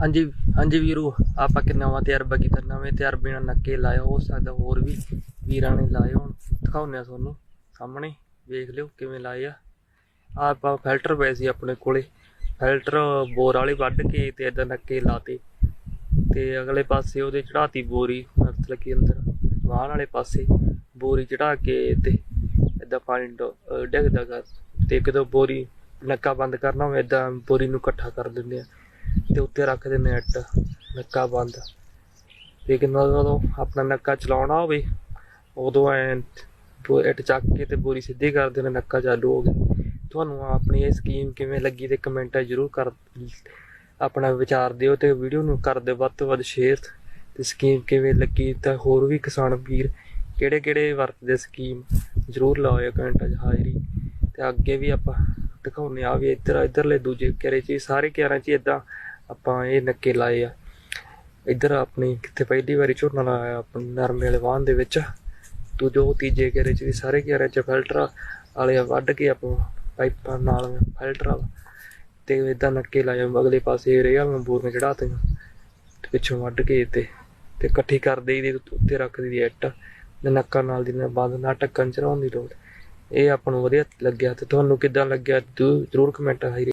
ਹਾਂਜੀ ਹਾਂਜੀ ਵੀਰੂ, ਆਪਾਂ ਕਿ ਨਵਾਂ ਤਜਰਬਾ ਕੀਤਾ, ਨਵੇਂ ਤਜਰਬੇ ਨਾਲ ਨੱਕੇ ਲਾਇਆ, ਹੋ ਸਕਦਾ ਹੋਰ ਵੀ ਵੀਰਾਂ ਨੇ ਲਾਏ ਹੋਣ। ਦਿਖਾਉਂਦੇ ਆ ਤੁਹਾਨੂੰ, ਸਾਹਮਣੇ ਵੇਖ ਲਿਓ ਕਿਵੇਂ ਲਾਏ ਆ। ਆਹ ਆਪਾਂ ਫਿਲਟਰ ਪਏ ਸੀ ਆਪਣੇ ਕੋਲੇ, ਫਿਲਟਰ ਬੋਰ ਵਾਲੇ ਵੱਢ ਕੇ ਤੇ ਇਦਾਂ ਨੱਕੇ ਲਾਤੇ। ਤੇ ਅਗਲੇ ਪਾਸੇ ਉਹਦੇ ਚੜਾਤੀ ਬੋਰੀ, ਮਤਲਬ ਕਿ ਅੰਦਰ ਵਾਹਣ ਵਾਲੇ ਪਾਸੇ ਬੋਰੀ ਚੜਾ ਕੇ ਤੇ ਇਦਾਂ ਪਾਣੀ ਡਿੱਗਦਾ ਕਰ ਤੇ ਇੱਕ ਦੋ ਬੋਰੀ ਨੱਕਾ ਬੰਦ ਕਰਨਾ ਹੋਵੇ ਇਦਾਂ ਬੋਰੀ ਨੂੰ ਇਕੱਠਾ ਕਰ ਦਿੰਦੇ ਆ। ਤੇ ਉੱਤੇ ਰੱਖ ਦਿੰਦੇ ਆ ਇੱਟ ਨੱਕਾ ਬੰਦ। ਤੇ ਕਿੰਨਾ ਜਦੋਂ ਆਪਣਾ ਨੱਕਾ ਚਲਾਉਣਾ ਹੋਵੇ, ਉਦੋਂ ਐ ਇੱਟ ਚੱਕ ਕੇ ਤੇ ਬੋਰੀ ਸਿੱਧੀ ਕਰ ਦੇਣਾ, ਨੱਕਾ ਚਾਲੂ ਹੋ ਗਿਆ। ਤੁਹਾਨੂੰ ਆਪਣੀ ਇਹ ਸਕੀਮ ਕਿਵੇਂ ਲੱਗੀ ਤੇ ਕਮੈਂਟਾਂ ਜ਼ਰੂਰ ਕਰ, ਆਪਣਾ ਵਿਚਾਰ ਦਿਓ ਤੇ ਵੀਡੀਓ ਨੂੰ ਕਰ ਦਿਓ ਵੱਧ ਤੋਂ ਵੱਧ ਸ਼ੇਅਰ ਤੇ ਸਕੀਮ ਕਿਵੇਂ ਲੱਗੀ ਤਾਂ ਹੋਰ ਵੀ ਕਿਸਾਨ ਵੀਰ ਕਿਹੜੇ ਕਿਹੜੇ ਵਰਤਦੇ ਸਕੀਮ ਜ਼ਰੂਰ ਲਾਓ ਕਮੈਂਟਾਂ 'ਚ ਹਾਜ਼ਰੀ। ਤੇ ਅੱਗੇ ਵੀ ਆਪਾਂ ਦਿਖਾਉਂਦੇ ਆ ਵੀ ਇੱਧਰ, ਇੱਧਰਲੇ ਦੂਜੇ ਘਰੇ 'ਚ, ਸਾਰੇ ਘਰਾਂ 'ਚ ਇਦਾਂ ਆਪਾਂ ਇਹ ਨੱਕੇ ਲਾਏ ਆ। ਇੱਧਰ ਆਪਣੀ ਕਿੱਥੇ ਪਹਿਲੀ ਵਾਰੀ ਝੋਨਾ ਲਾਇਆ ਆਪਣੀ ਨਰਮੇ ਵਾਲੇ ਵਾਹਨ ਦੇ ਵਿੱਚ। ਦੂਜੋ ਤੀਜੇ ਘਰੇ 'ਚ ਵੀ ਸਾਰੇ ਘਰਾਂ 'ਚ ਫਿਲਟਰ ਵਾਲੇ ਵੱਢ ਕੇ ਆਪਾਂ ਪਾਈਪਾਂ ਨਾਲ ਫਿਲਟਰ ਵਾਲਾ। ਤੇ ਇਦਾਂ ਨੱਕੇ ਲਾਏ ਅਗਲੇ ਪਾਸੇ ਰੇਹਾਂ ਨੂੰ ਬੋਰੀਆਂ ਤੀਆਂ ਤੇ ਪਿੱਛੋਂ ਵੱਢ ਕੇ ਤੇ ਤੇ ਇਕੱਠੀ ਕਰ ਦੇਈ ਦੀ, ਉੱਤੇ ਰੱਖ ਦੀ ਇੱਟ। ਤੇ ਨੱਕਾ ਨਾਲ ਦੀ ਨਾਲ ਬੰਦ, ਨਾ ਟੱਕਣ ਚੜਾਉਣ ਦੀ ਲੋੜ। ਇਹ ਆਪਾਂ ਨੂੰ ਵਧੀਆ ਲੱਗਿਆ। ਤੇ ਤੁਹਾਨੂੰ ਕਿੱਦਾਂ ਲੱਗਿਆ, ਜ਼ਰੂਰ ਕਮੈਂਟ ਹਾਈ